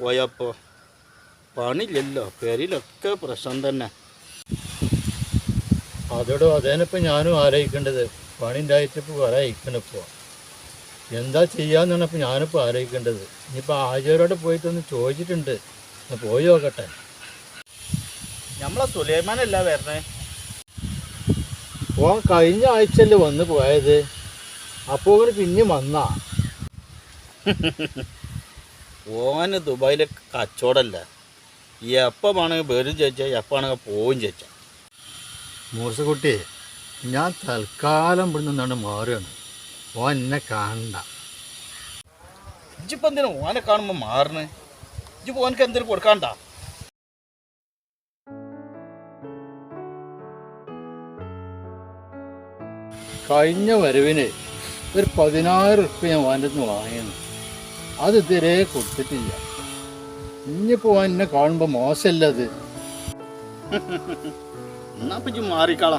പോയപ്പോൾ പണിയില്ലല്ലോ പേരിലൊക്കെ പ്രശ്നം തന്നെ. അതോടോ അതേനിപ്പോൾ ഞാനും ആലോചിക്കേണ്ടത്. പണി ഉണ്ടായിട്ടിപ്പോൾ കുറേ അയക്കണിപ്പോൾ എന്താ ചെയ്യാന്നാണ് ഇപ്പോൾ ഞാനിപ്പോൾ ആലോചിക്കേണ്ടത്. ഇനിയിപ്പോൾ ആചാരോട് പോയിട്ടൊന്ന് ചോദിച്ചിട്ടുണ്ട്. പോയി നോക്കട്ടെ. നമ്മളെ സുലൈമാനല്ല വരണേ? ഓൻ കഴിഞ്ഞ ആഴ്ചയല്ലേ വന്ന് പോയത്. അപ്പോൾ പിന്നെ വന്നാ. ഓന് ദുബായിലെ കച്ചവടമല്ല എപ്പോഴാണെങ്കിൽ വരും ചേച്ചാ എപ്പം വേണമെങ്കിൽ പോവും ചേച്ചാ. മൂസക്കുട്ടി ഞാൻ തൽക്കാലം ഇവിടെ നിന്നാണ് മാറുകയാണ്. ഓൻ എന്നെ കാണണ്ട. ഇജിപ്പം എന്തിനാ ഓനെ കാണുമ്പോൾ മാറണേ? ഇജിപ്പോൾ ഓനക്ക് എന്തിനും കൊടുക്കാണ്ട? കഴിഞ്ഞ വരവിന് ഒരു പതിനായിരം ഉറുപ്പ്യ ഞാൻ ഓന്റെ നിന്ന് വാങ്ങിയിരുന്നു. അത് ഇതുവരെ കൊടുത്തിട്ടില്ല. ഇനിയിപ്പോൾ ഓൻ എന്നെ കാണുമ്പോ മോശല്ലത് എന്നാ പറ്റി ഇജ്ജ്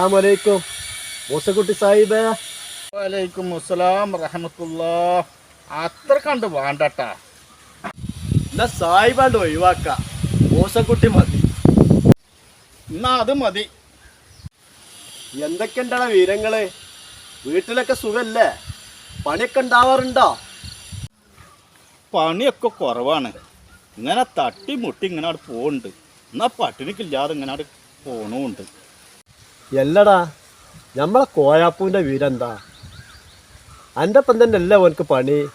മാറിക്കളാം വലൈക്കും മൂസക്കുട്ടി സാഹിബ്. വലൈക്കും അസ്സലാം റഹമത്തുല്ലാ അത്ര കണ്ട് വേണ്ടട്ടാ. എന്നാ സാഹിബാണ്ട് ഒഴിവാക്ക. മൂസക്കുട്ടി മതി. എന്നാ അത് മതി. എന്തൊക്കെയുണ്ടാ വീരങ്ങൾ വീട്ടിലൊക്കെ സുഖല്ലേ? പണിയൊക്കെ ഉണ്ടാവാറുണ്ടോ? പണിയൊക്കെ കുറവാണ്. ഇങ്ങനെ തട്ടി മുട്ടി ഇങ്ങനെ അവിടെ പോകുന്നുണ്ട് എന്നാ പട്ടിണിക്കില്ലാതെ ഇങ്ങനെ അവിടെ പോണുണ്ട്. എല്ലടാ നമ്മളെ കോയാപ്പൂവിന്റെ വീരെന്താ എന്റെ ഒപ്പം തന്നെ അല്ല ഓനക്ക് പണി?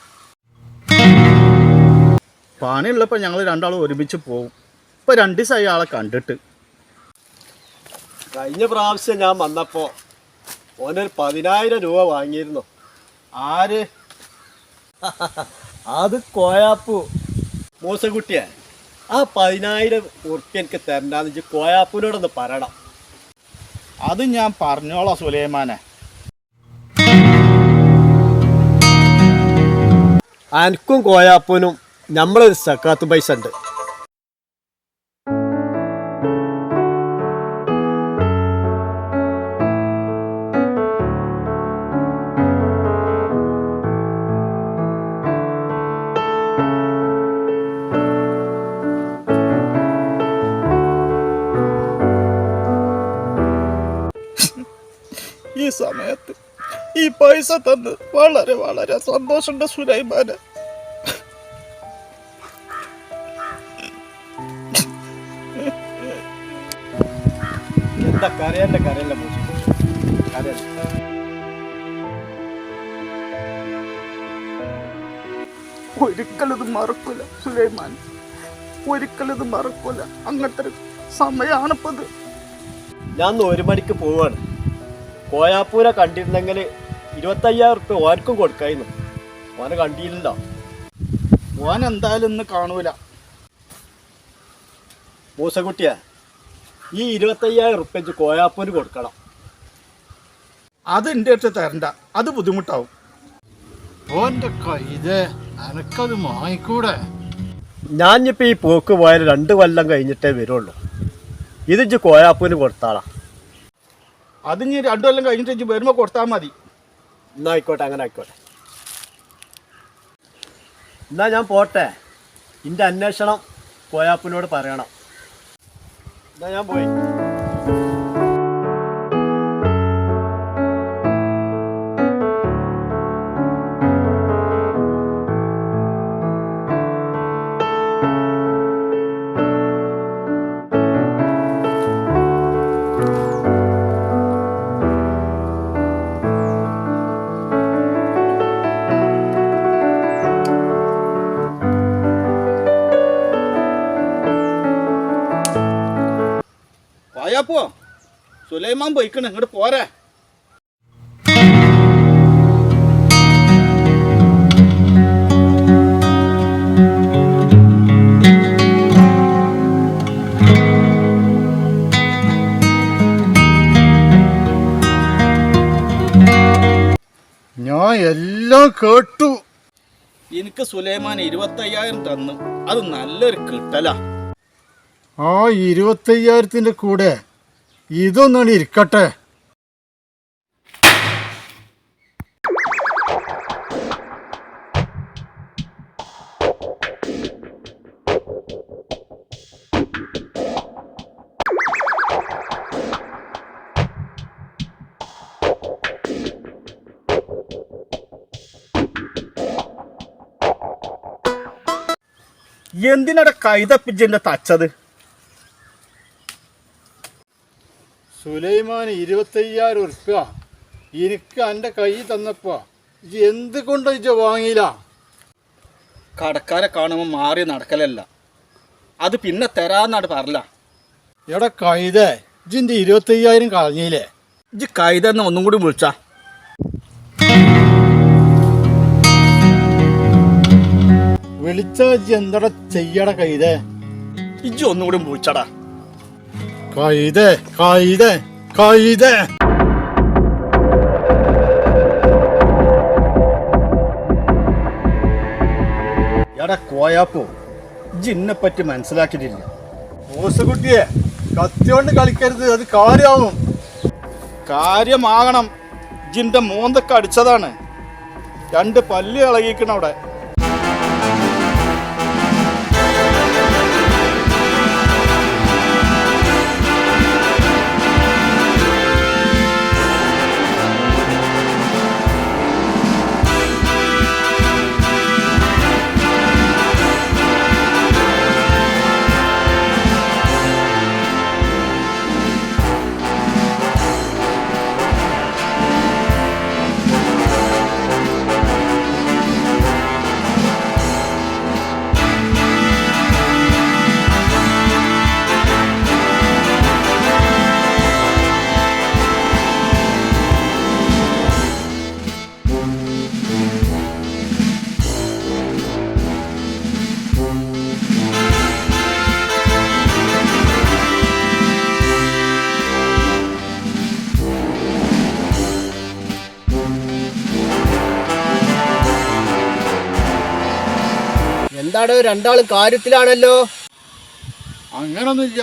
പണിയുള്ളപ്പോൾ ഞങ്ങൾ രണ്ടാളും ഒരുമിച്ച് പോവും. ഇപ്പം രണ്ട് ദിവസമായി ആളെ കണ്ടിട്ട്. കഴിഞ്ഞ പ്രാവശ്യം ഞാൻ വന്നപ്പോൾ ഓനൊരു പതിനായിരം രൂപ വാങ്ങിയിരുന്നു. ആര്? അത് കോയാപ്പു. മൂസക്കുട്ടിയെ. ആ പതിനായിരം ഉറുപ്പ്യ എനിക്ക് തരണ്ടാന്ന് വെച്ച് കോയാപ്പൂനോടൊന്ന് പറയണം. അത് ഞാൻ പറഞ്ഞോളാം സുലൈമാനെ. അനക്കും കോയാപ്പനും നമ്മളൊരു സക്കാത്ത് പൈസ ഉണ്ട്. ഈ സമയത്ത് ഈ പൈസ തന്ന് വളരെ വളരെ സന്തോഷമുണ്ട് സുലൈമാന്. എന്താ കരയല്ല കരയല്ല ഒരിക്കലത് മറക്കൂല സുലൈമാൻ. ഒരിക്കലത് മറക്കൂല. അങ്ങനത്തെ സമയമാണിപ്പത് ഞാൻ ഒരു മണിക്ക് പോവാണ്. കോയാപ്പൂരെ കണ്ടിരുന്നെങ്കിൽ ഇരുപത്തയ്യായിരം റുപ്യ ഓർക്കും കൊടുക്കായിരുന്നു. ഓനെ കണ്ടിയില്ല ഓൻ എന്തായാലും ഇന്ന് കാണൂല. മൂസക്കുട്ടിയെ ഈ ഇരുപത്തയ്യായിരം റുപ്യ വെച്ച് കോയാപ്പൂര് കൊടുക്കണം. അത് എന്റെ അടുത്ത് തരണ്ട. അത് ബുദ്ധിമുട്ടാവും. ഓന്റെ ഇത് എനക്കത് വാങ്ങിക്കൂടെ ഞാനിപ്പോൾ ഈ പോക്ക് പോയാൽ രണ്ട് കൊല്ലം കഴിഞ്ഞിട്ടേ വരുള്ളൂ. ഇത് ഇജ്ജ് കോയാപ്പൂന് കൊടുത്താളാ. അത് ഇനി രണ്ടു കൊല്ലം കഴിഞ്ഞിട്ട് ഇജ്ജ് വരുമ്പോൾ കൊടുത്താൽ മതി. എന്നാ ആയിക്കോട്ടെ അങ്ങനെ ആയിക്കോട്ടെ. എന്നാ ഞാൻ പോട്ടെ. എന്റെ അന്വേഷണം കോയാപ്പിനോട് പറയണം. എന്നാ ഞാൻ പോയി. കോയപ്പോ സുലൈമാൻ പോയിക്കണ്. ഇങ്ങോട്ട് പോരെ. ഞാൻ എല്ലാം കേട്ടു. എനിക്ക് സുലൈമാൻ ഇരുപത്തയ്യായിരം തന്നു. അത് നല്ലൊരു കിട്ടലാ. ആ ഇരുപത്തയ്യായിരത്തിന്റെ കൂടെ ഇതൊന്നാണ് ഇരിക്കട്ടെ. എന്തിനടെ കൈതപ്പിജിന്റെ തച്ചത്? സുലൈമാൻ ഇരുപത്തയ്യായിരം ഉറുപ്പ്യ. എനിക്ക് എന്റെ കൈ തന്നപ്പോ ഇത് എന്തുകൊണ്ട് ഇജ വാങ്ങിയില്ല? കടക്കാരെ കാണുമ്പോൾ മാറി നടക്കലല്ല. അത് പിന്നെ തരാന്നാണ് പറല എടാ കൈത ഇജിന്റെ ഇരുപത്തയ്യായിരം കളഞ്ഞില്ലേ? ഇജ്ജ് കൈതെന്ന് ഒന്നും കൂടി വിളിച്ചാ. വിളിച്ച ഇജ്ജ് ചെയ്യട ചെയ്യടാ കൈതേ? ഇജ് ഒന്നും കൂടി വിളിച്ചടാ. കൈതേ kaide, kaide. എടാ കോയാപ്പോ ജിന്നെ പറ്റി മനസ്സിലാക്കിയിട്ടില്ല. ഓസക്കുട്ടിയെ കത്തിയോണ്ട് കളിക്കരുത് അത് കാര്യമാവും. കാര്യമാകണം. ജിന്റെ മൂന്നൊക്കെ അടിച്ചതാണ്. രണ്ട് പല്ല് ഇളകിക്കണം അവിടെ. എന്താണ് രണ്ടാളും കാര്യത്തിലാണല്ലോ. അങ്ങനൊന്നുമില്ല.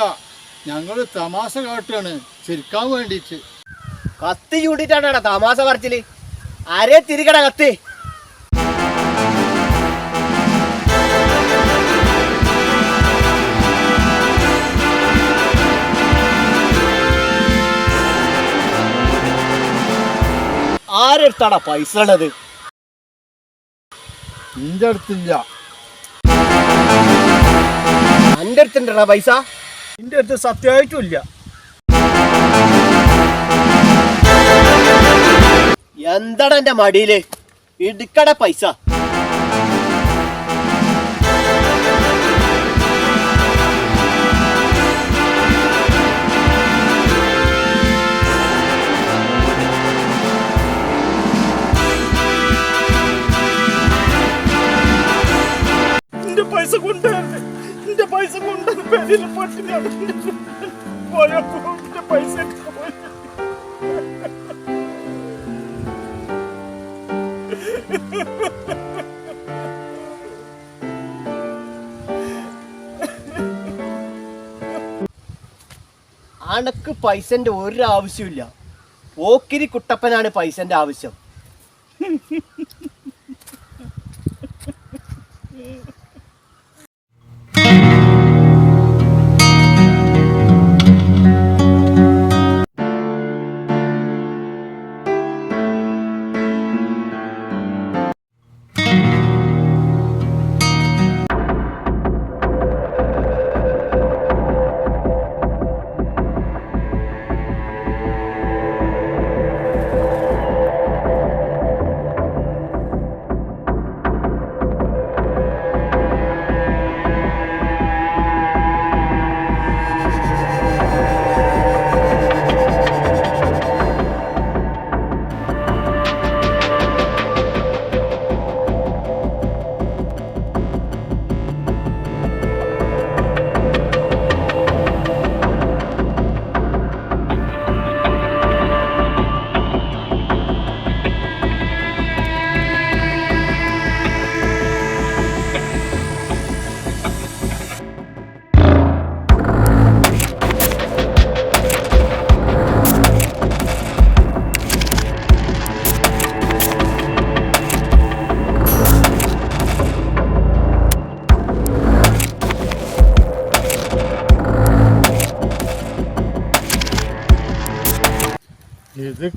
ഞങ്ങൾ തമാശ കാട്ടുകയാണ് ചിരിക്കാൻ വേണ്ടിയിട്ട്. കത്തി ചൂണ്ടിട്ടാണ് തമാശ പറച്ചിൽ. ആരെ തിരികട കത്തി. ആരെടുത്താടാ പൈസ ഉള്ളത്? നിന്റെ അടുത്തില്ല. അന്റെ അടുത്തുണ്ടടാ പൈസ. എന്റെ അടുത്ത് സത്യമായിട്ടും ഇല്ല എന്താടാ എന്റെ മടിയിൽ? ഇടുക്കട പൈസ. എന്റെ പൈസ പോയി. അനക്ക് പൈസന്റെ ഒരു ആവശ്യമില്ല പോക്കിരി കുട്ടപ്പനാണ് പൈസന്റെ ആവശ്യം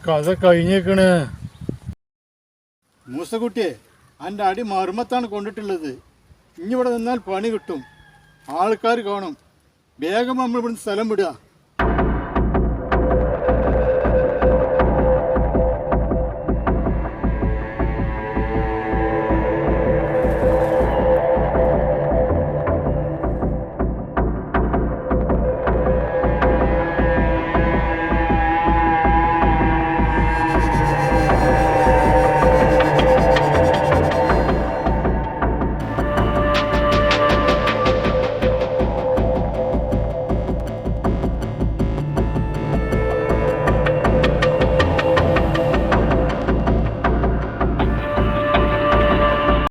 കഥ കഴിഞ്ഞേക്കണ്. മൂസക്കുട്ടിയെ എന്റെ അടി മർമ്മത്താണ് കൊണ്ടിട്ടുള്ളത്. ഇനി ഇവിടെ നിന്നാൽ പണി കിട്ടും. ആൾക്കാർ കാണും. വേഗം നമ്മൾ ഇവിടുന്ന് സ്ഥലം വിടുക.